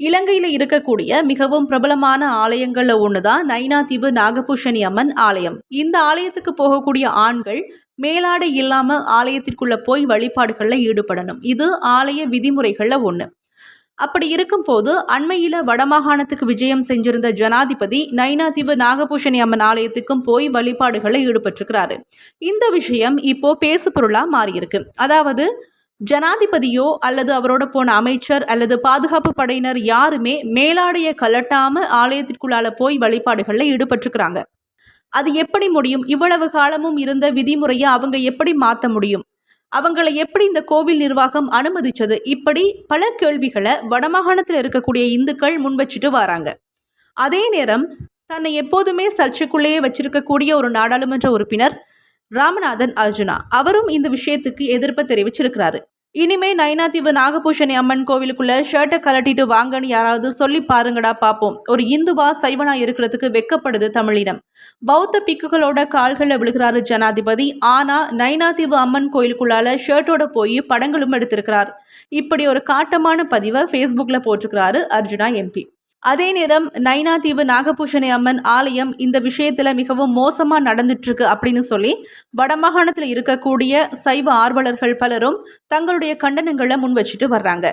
இலங்கையில் இருக்கக்கூடிய மிகவும் பிரபலமான ஆலயங்கள்ல ஒண்ணுதான் நைனாதீவு நாகபூஷணி அம்மன் ஆலயம். இந்த ஆலயத்துக்கு போகக்கூடிய ஆண்கள் மேலாடை இல்லாம ஆலயத்திற்குள்ள போய் வழிபாடுகளில் ஈடுபடணும். இது ஆலய விதிமுறைகள்ல ஒண்ணு. அப்படி இருக்கும்போது அண்மையில் வடமாகாணத்துக்கு விஜயம் செஞ்சிருந்த ஜனாதிபதி நைனாதீவு நாகபூஷணி அம்மன் ஆலயத்துக்கும் போய் வழிபாடுகளில் ஈடுபட்டிருக்கிறாரு. இந்த விஷயம் இப்போ பேசு பொருளாக மாறியிருக்கு. அதாவது ஜனாதிபதியோ அல்லது அவரோட போன அமைச்சர் அல்லது பாதுகாப்பு படையினர் யாருமே மேலாடைய கலட்டாம ஆலயத்திற்குள்ளால போய் வழிபாடுகளில் ஈடுபட்டிருக்கிறாங்க. அது எப்படி முடியும்? இவ்வளவு காலமும் இருந்த விதிமுறையை அவங்க எப்படி மாற்ற முடியும்? அவங்களை எப்படி இந்த கோவில் நிர்வாகம் அனுமதிச்சது? இப்படி பல கேள்விகளை வடமாகாணத்தில் இருக்கக்கூடிய இந்துக்கள் முன்வச்சிட்டு வராங்க. அதே நேரம் தன்னை எப்போதுமே சர்ச்சைக்குள்ளேயே வச்சிருக்கக்கூடிய ஒரு நாடாளுமன்ற உறுப்பினர் ராமநாதன் அர்ஜுனா. அவரும் இந்த விஷயத்துக்கு எதிர்ப்பு தெரிவிச்சிருக்கிறாரு. இனிமே நயனாத்தீவு நாகபூஷணி அம்மன் கோவிலுக்குள்ள ஷர்ட்டை கலட்டிட்டு வாங்கன்னு யாராவது சொல்லி பாருங்கடா பார்ப்போம் ஒரு இந்துவா சைவனா இருக்கிறதுக்கு வெக்கப்படுது தமிழினம். பௌத்த பிக்குகளோட கால்களில் விழுகிறாரு ஜனாதிபதி. ஆனா நைனாதீவு அம்மன் கோயிலுக்குள்ளால ஷர்ட்டோட போய் படங்களும் எடுத்திருக்கிறார். இப்படி ஒரு காட்டமான பதிவை ஃபேஸ்புக்கில் போட்டிருக்கிறாரு அர்ஜுனா எம்பி அதே நேரம் நைனாதீவு நாகபூஷணி அம்மன் ஆலயம் இந்த விஷயத்தில் மிகவும் மோசமாக நடந்துட்டு இருக்கு அப்படின்னு சொல்லி வடமாகாணத்தில் இருக்கக்கூடிய சைவ ஆர்வலர்கள் பலரும் தங்களுடைய கண்டனங்களை முன் வச்சுட்டு வர்றாங்க.